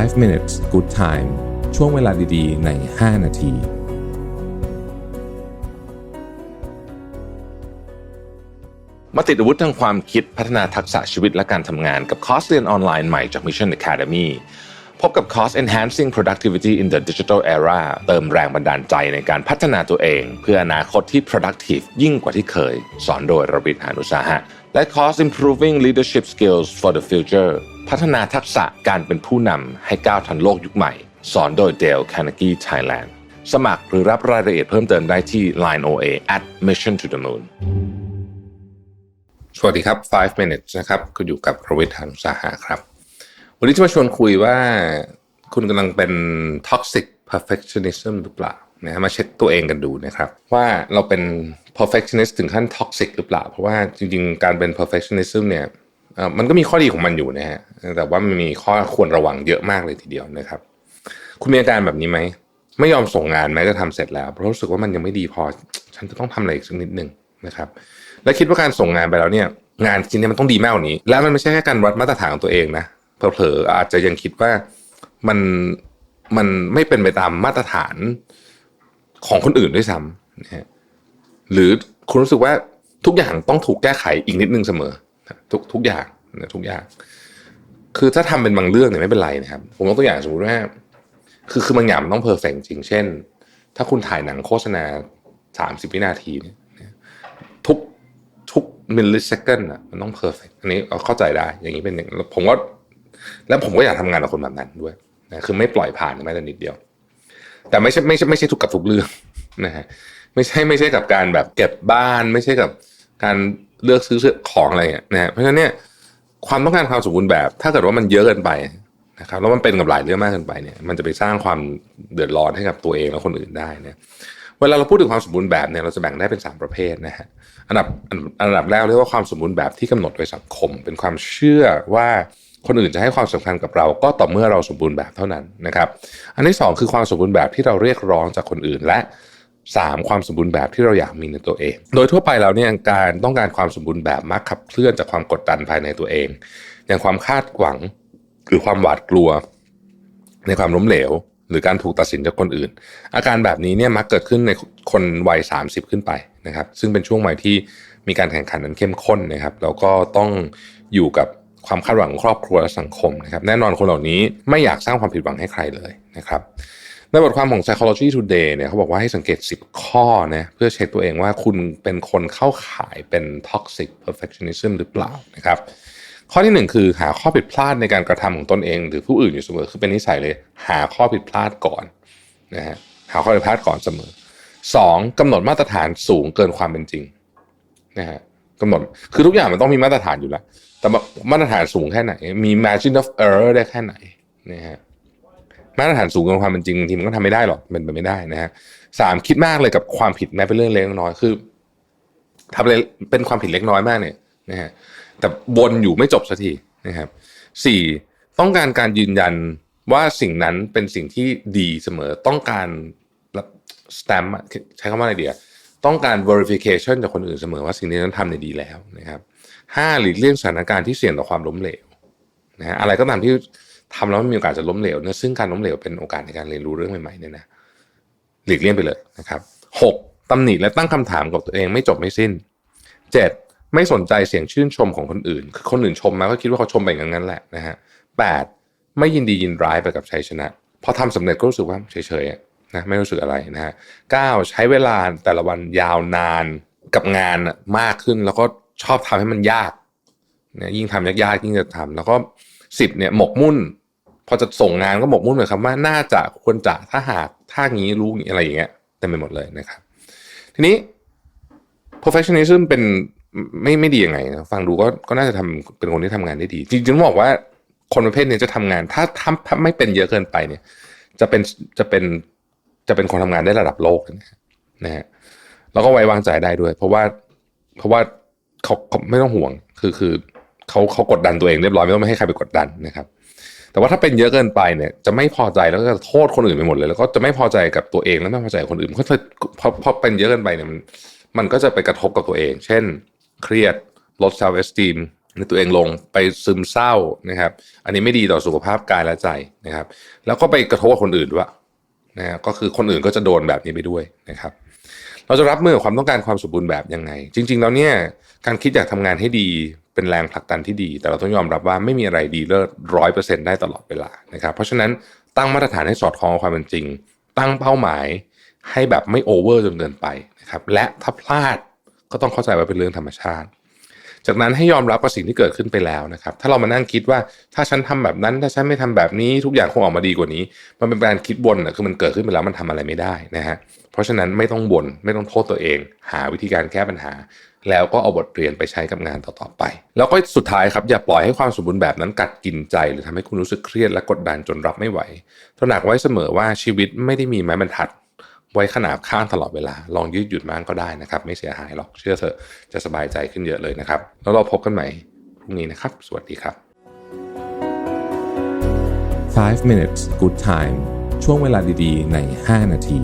5 minutes good time ช่วงเวลาดีๆ ใน 5 นาที มาติดอาวุธทางความคิดพัฒนาทักษะชีวิตและการทำงานกับคอร์สเรียนออนไลน์ใหม่จาก Mission Academy พบกับคอร์ส Enhancing Productivity in the Digital Era เติมแรงบันดาลใจในการพัฒนาตัวเอง เพื่ออนาคตที่ productive ยิ่งกว่าที่เคย สอนโดยรบิทหานุสาหะ และคอร์ส Improving Leadership Skills for the Future พัฒนาทักษะการเป็นผู้นำให้ก้าวทันโลกยุคใหม่ สอนโดย Dale Carnegie Thailand สมัครหรือรับรายละเอียดเพิ่มเติมได้ที่ Line OA at Mission to the Moon สวัสดีครับ 5 minutes นะครับคุณอยู่กับรวิทยานุสาหะครับ วันนี้จะมาชวนคุยว่าคุณกำลังเป็น toxic perfectionism หรือเปล่านะมาเช็คตัวเองกันดูนะครับ ว่าเราเป็น perfectionist ถึงขั้น toxic หรือเปล่า เพราะว่าจริงๆ การเป็น perfectionism เนี่ย มันก็มีข้อดีของมันอยู่นะฮะแต่ว่ามันมีข้อควรระวังเยอะมากเลยทีเดียวนะครับ คุณมีอาการแบบนี้ไหมไม่ยอมส่งงานแม้จะทำเสร็จแล้วเพราะรู้สึกว่ามันยังไม่ดีพอ ฉันจะต้องทำอะไรอีกสักนิดหนึ่งนะครับ และคิดว่าการส่งงานไปแล้วเนี่ย งานชิ้นนี้มันต้องดีมากกว่านี้ และมันไม่ใช่แค่การวัดมาตรฐานของตัวเองนะเผลอๆอาจจะยังคิดว่ามันมันไม่เป็นไปตามมาตรฐานของคนอื่นด้วยซ้ำนะฮะหรือคุณรู้สึกว่าทุกอย่างต้องถูกแก้ไขอีกนิดนึงเสมอ ทุกทุกอย่างนะทุกอย่าง คือถ้าทำเป็นบางเรื่องเนี่ยไม่เป็นไรนะครับ ผมยกตัวอย่างสมมติว่า คือคือบางอย่างมันต้องเพอร์เฟกจริง เช่น ถ้าคุณถ่ายหนังโฆษณาสามสิบวินาทีเนี่ยทุกทุกมิลลิเซคันอะมันต้องเพอร์เฟกอันนี้เราเข้าใจได้ อย่างนี้เป็นอย่างผมว่าแล้วผมก็อยากทำงานกับคนแบบนั้นด้วยนะคือไม่ปล่อยผ่านแม้แต่นิดเดียว แต่ไม่ใช่ไม่ใช่ไม่ใช่ทุกกับทุกเรื่องนะฮะไม่ใช่ไม่ใช่กับการแบบเก็บบ้าน ไม่ใช่กับการ เลือกซื้อของอะไรเงี้ยนะเพราะฉะนั้นเนี่ยความต้องการความสมบูรณ์แบบ ถ้าเกิดว่ามันเยอะเกินไปนะครับแล้วมันเป็นกับหลายเรื่องมากเกินไปเนี่ย มันจะไปสร้างความเดือดร้อนให้กับตัวเองและคนอื่นได้นะเวลาเราพูดถึงความสมบูรณ์แบบเนี่ยเราจะแบ่งได้เป็นสามประเภทนะฮะอันดับอันดับแรกเรียกว่าความสมบูรณ์แบบที่กำหนดโดยสังคม เป็นความเชื่อว่าคนอื่นจะให้ความสำคัญกับเรา ก็ต่อเมื่อเราสมบูรณ์แบบเท่านั้นนะครับ อันที่สองคือความสมบูรณ์แบบที่เราเรียกร้องจากคนอื่นและ สามความสมบูรณ์แบบที่เราอยากมีในตัวเอง โดยทั่วไปแล้วเนี่ยการต้องการความสมบูรณ์แบบมักขับเคลื่อนจากความกดดันภายในตัวเอง อย่างความคาดหวังหรือความหวาดกลัว ในความล้มเหลว หรือการถูกตัดสินจากคนอื่น อาการแบบนี้เนี่ยมักเกิดขึ้นในคนวัย 30 ขึ้นไปนะครับ ซึ่งเป็นช่วงวัยที่มีการแข่งขันนั้นเข้มข้นนะครับแล้วก็ต้องอยู่กับความคาดหวังครอบครัวและสังคมนะครับ แน่นอนคนเหล่านี้ไม่อยากสร้างความผิดหวังให้ใครเลยนะครับ ในบทความของ Psychology Today เนี่ยเขาบอกว่าให้สังเกต 10 ข้อนะเพื่อเช็คตัวเองว่าคุณเป็นคนเข้าข่ายเป็น toxic perfectionism หรือเปล่านะครับ ข้อที่หนึ่งคือหาข้อผิดพลาดในการกระทำของตนเอง หรือผู้อื่นอยู่เสมอคือเป็นนิสัยเลย หาข้อผิดพลาดก่อนนะฮะหาข้อผิดพลาดก่อนเสมอสองกำหนดมาตรฐานสูงเกินความเป็นจริงนะฮะกำหนดคือทุกอย่างมันต้องมีมาตรฐานอยู่แล้วแต่มาตรฐานสูงแค่ไหน มี margin of error ได้แค่ไหนนะฮะ มาตรฐานสูงเกินความเป็นจริงทีมันก็ทำไม่ได้หรอกเป็นไปไม่ได้นะฮะสามคิดมากเลยกับความผิดแม้เป็นเรื่องเล็กน้อยคือทำอะไรเป็นความผิดเล็กน้อยมากเนี่ยนะฮะแต่วนอยู่ไม่จบสักทีนะครับสี่ต้องการการยืนยันว่าสิ่งนั้นเป็นสิ่งที่ดีเสมอต้องการรับสแตมใช้คำว่าอะไรเดียต้องการ verification จากคนอื่นเสมอว่าสิ่งนี้นั้นทำในดีแล้วนะครับห้าหลีกเลี่ยงสถานการณ์ที่เสี่ยงต่อความล้มเหลวนะฮะอะไรก็ตามที่ ทำแล้วไม่มีโอกาสจะล้มเหลวเนี่ยซึ่งการล้มเหลวเป็นโอกาสในการเรียนรู้เรื่องใหม่ๆเนี่ยนะหลีกเลี่ยงไปเลยนะครับหกตำหนิและตั้งคำถามกับตัวเองไม่จบไม่สิ้นเจ็ดไม่สนใจเสียงชื่นชมของคนอื่น คือคนอื่นชมมาก็คิดว่าเขาชมไปอย่างนั้นแหละนะฮะแปดไม่ยินดียินร้ายไปกับชัยชนะ พอทำสำเร็จก็รู้สึกว่าเฉยๆนะไม่รู้สึกอะไรนะฮะเก้าใช้เวลาแต่ละวันยาวนานกับงานมากขึ้น แล้วก็ชอบทำให้มันยากนะยิ่งทำยากๆยิ่งจะทำแล้วก็สิบเนี่ยหมกมุ่น อจะส่งงานก็หมกมุ่นเลยครับว่าน่าจะควรจะถ้าหากถ้างี้รู้อะไรอย่างเงี้ยเต็มไปหมดเลยนะครับ ทีนี้ perfectionism เป็นไม่ไม่ดียังไงนะฟังดูก็ก็น่าจะทำเป็นคนที่ทำงานได้ดี จริงๆต้องบอกว่าคนประเภทนี้จะทำงาน ถ้าทำถ้าไม่เป็นเยอะเกินไปเนี่ย จะเป็นจะเป็นจะเป็นคนทำงานได้ระดับโลกนะฮะแล้วก็ไว้วางใจได้ด้วย เพราะว่าเพราะว่าเขาเขาไม่ต้องห่วงคือคือเขาเขากดดันตัวเองเรียบร้อยไม่ต้องให้ใครไปกดดันนะครับ แต่ว่าถ้าเป็นเยอะเกินไปเนี่ยจะไม่พอใจแล้วก็จะโทษคนอื่นไปหมดเลย แล้วก็จะไม่พอใจกับตัวเองแล้วไม่พอใจคนอื่นเพราะพอพอเป็นเยอะเกินไปเนี่ยมันมันก็จะไปกระทบกับตัวเอง เช่น เครียดลด self esteem ในตัวเองลงไปซึมเศร้านะครับ อันนี้ไม่ดีต่อสุขภาพกายและใจนะครับ แล้วก็ไปกระทบกับคนอื่นด้วยนะก็คือคนอื่นก็จะโดนแบบนี้ไปด้วยนะครับ เราจะรับมือกับความต้องการความสมบูรณ์แบบยังไง จริง ๆ แล้วเนี่ยการคิดอยากทำงานให้ดี เป็นแรงผลักดันที่ดี แต่เราต้องยอมรับว่าไม่มีอะไรดีเลิศร้อยเปอร์เซ็นต์ได้ตลอดเวลานะครับเพราะฉะนั้นตั้งมาตรฐานให้สอดคล้องกับความเป็นจริง ตั้งเป้าหมายให้แบบไม่โอเวอร์จนเกินไปนะครับและถ้าพลาดก็ต้องเข้าใจว่าเป็นเรื่องธรรมชาติ จากนั้นให้ยอมรับกับสิ่งที่เกิดขึ้นไปแล้วนะครับ ถ้าเรามานั่งคิดว่าถ้าฉันทำแบบนั้น ถ้าฉันไม่ทำแบบนี้ทุกอย่างคงออกมาดีกว่านี้ มันเป็นการคิดวนนะคือมันเกิดขึ้นไปแล้วมันทำอะไรไม่ได้นะฮะเพราะฉะนั้นไม่ต้องบน่นไม่ต้องโทษตัวเอง หาวิธีการแก้ปัญหา แล้วก็เอาบทเรียนไปใช้กับงานต่อๆไป แล้วก็สุดท้ายครับอย่าปล่อยให้ความสมบูรณ์แบบนั้นกัดกินใจ หรือทำให้คุณรู้สึกเครียดและกดดันจนรับไม่ไหวตระหนักไว้เสมอว่าชีวิตไม่ได้มีไม้บรรทัด ไว้ขนาบข้างตลอดเวลา ลองยืดหยุ่นบ้างก็ได้นะครับ ไม่เสียหายหรอก เชื่อเถอะ จะสบายใจขึ้นเยอะเลยนะครับ แล้วเราพบกันใหม่พรุ่งนี้นะครับ สวัสดีครับ 5 minutes good time ช่วงเวลาดีๆ ใน 5 นาที